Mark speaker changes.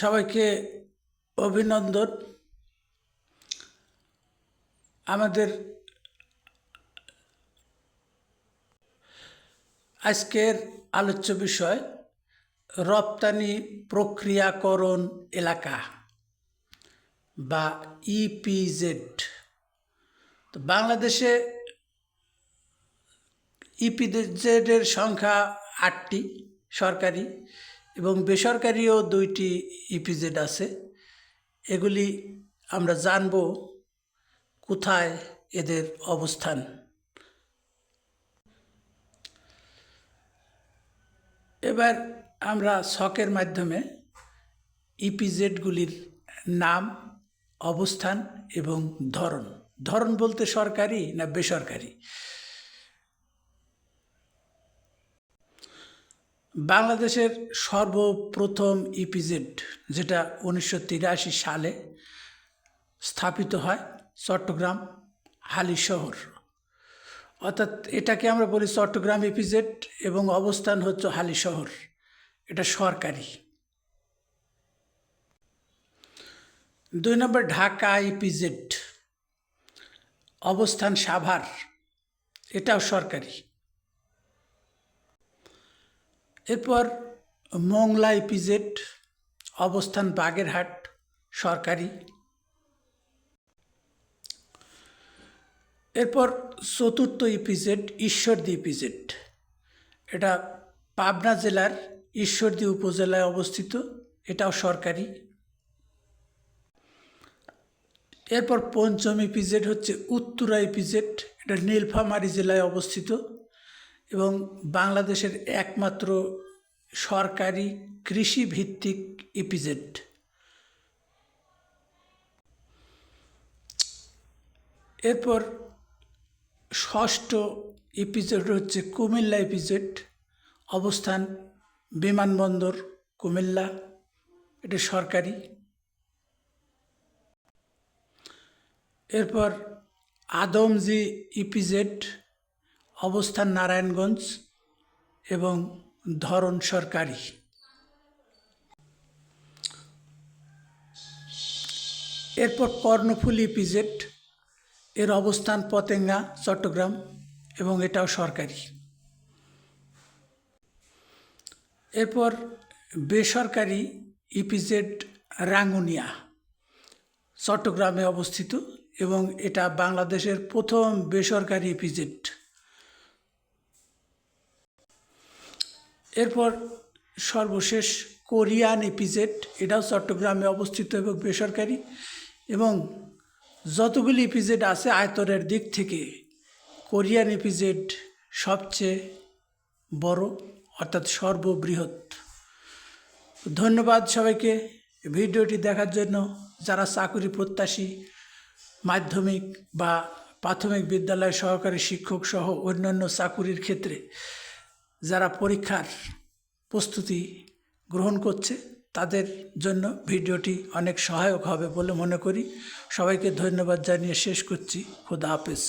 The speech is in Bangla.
Speaker 1: সবাইকে অভিনন্দন। আমাদের আজকের আলোচ্য বিষয়, রপ্তানি প্রক্রিয়াকরণ এলাকা বা ইপিজেড তো বাংলাদেশে ইপিজেডের সংখ্যা আটটি সরকারি। এবং বেসরকারিও দুইটি ইপিজেড আছে। এগুলি আমরা জানব কোথায় এদের অবস্থান। এবার আমরা শখের মাধ্যমে ইপিজেডগুলির নাম, অবস্থান এবং ধরন। ধরন বলতে সরকারি না বেসরকারি? বাংলাদেশের সর্বপ্রথম ইপিজেড যেটা উনিশশো তিরাশি সালে স্থাপিত হয় চট্টগ্রাম হালি শহর। অর্থাৎ এটাকে আমরা বলি চট্টগ্রাম ইপিজেড এবং অবস্থান হচ্ছে হালি শহর। এটা সরকারি। দুই নম্বর, ঢাকা ইপিজেড অবস্থান সাভার, এটাও সরকারি। এরপর মোংলা ইপিজেড অবস্থান বাগেরহাট, সরকারি। এরপর চতুর্থ ইপিজেড ঈশ্বরদী ইপিজেড এটা পাবনা জেলার ঈশ্বরদী উপজেলায় অবস্থিত, এটাও সরকারি। এরপর পঞ্চম ইপিজেড হচ্ছে উত্তরা ইপিজেড এটা নীলফামারী জেলায় অবস্থিত। এবং বাংলাদেশের একমাত্র সরকারি কৃষি ভিত্তিক ইপিজেড। এরপর ষষ্ঠ ইপিজেড হচ্ছে কুমিল্লা ইপিজেড। অবস্থান বিমানবন্দর কুমিল্লা। এটা সরকারি। এরপর আদমজি ইপিজেড। অবস্থান নারায়ণগঞ্জ এবং ধরন সরকারি। এরপর কর্ণফুলী ইপিজেড এর অবস্থান পতেঙ্গা, চট্টগ্রাম এবং এটাও সরকারি। এরপর বেসরকারি ইপিজেড রাঙ্গুনিয়া, চট্টগ্রামে অবস্থিত এবং এটা বাংলাদেশের প্রথম বেসরকারি ইপিজেড। এরপর সর্বশেষ কোরিয়ান এপিজেড, এটাও চট্টগ্রামে অবস্থিত এবং বেসরকারি, এবং যতগুলি এপিজেড আছে আয়তনের দিক থেকে কোরিয়ান এপিজেড সবচেয়ে বড়, অর্থাৎ সর্ববৃহৎ। ধন্যবাদ সবাইকে ভিডিওটি দেখার জন্য। যারা চাকুরি প্রত্যাশী, মাধ্যমিক বা প্রাথমিক বিদ্যালয় সহকারী শিক্ষক সহ অন্যান্য চাকুরির ক্ষেত্রে যারা পরীক্ষার প্রস্তুতি গ্রহণ করছে, তাদের জন্য ভিডিওটি অনেক সহায়ক হবে বলে মনে করি। সবাইকে ধন্যবাদ জানিয়ে শেষ করছি। খুদা হাফেজ।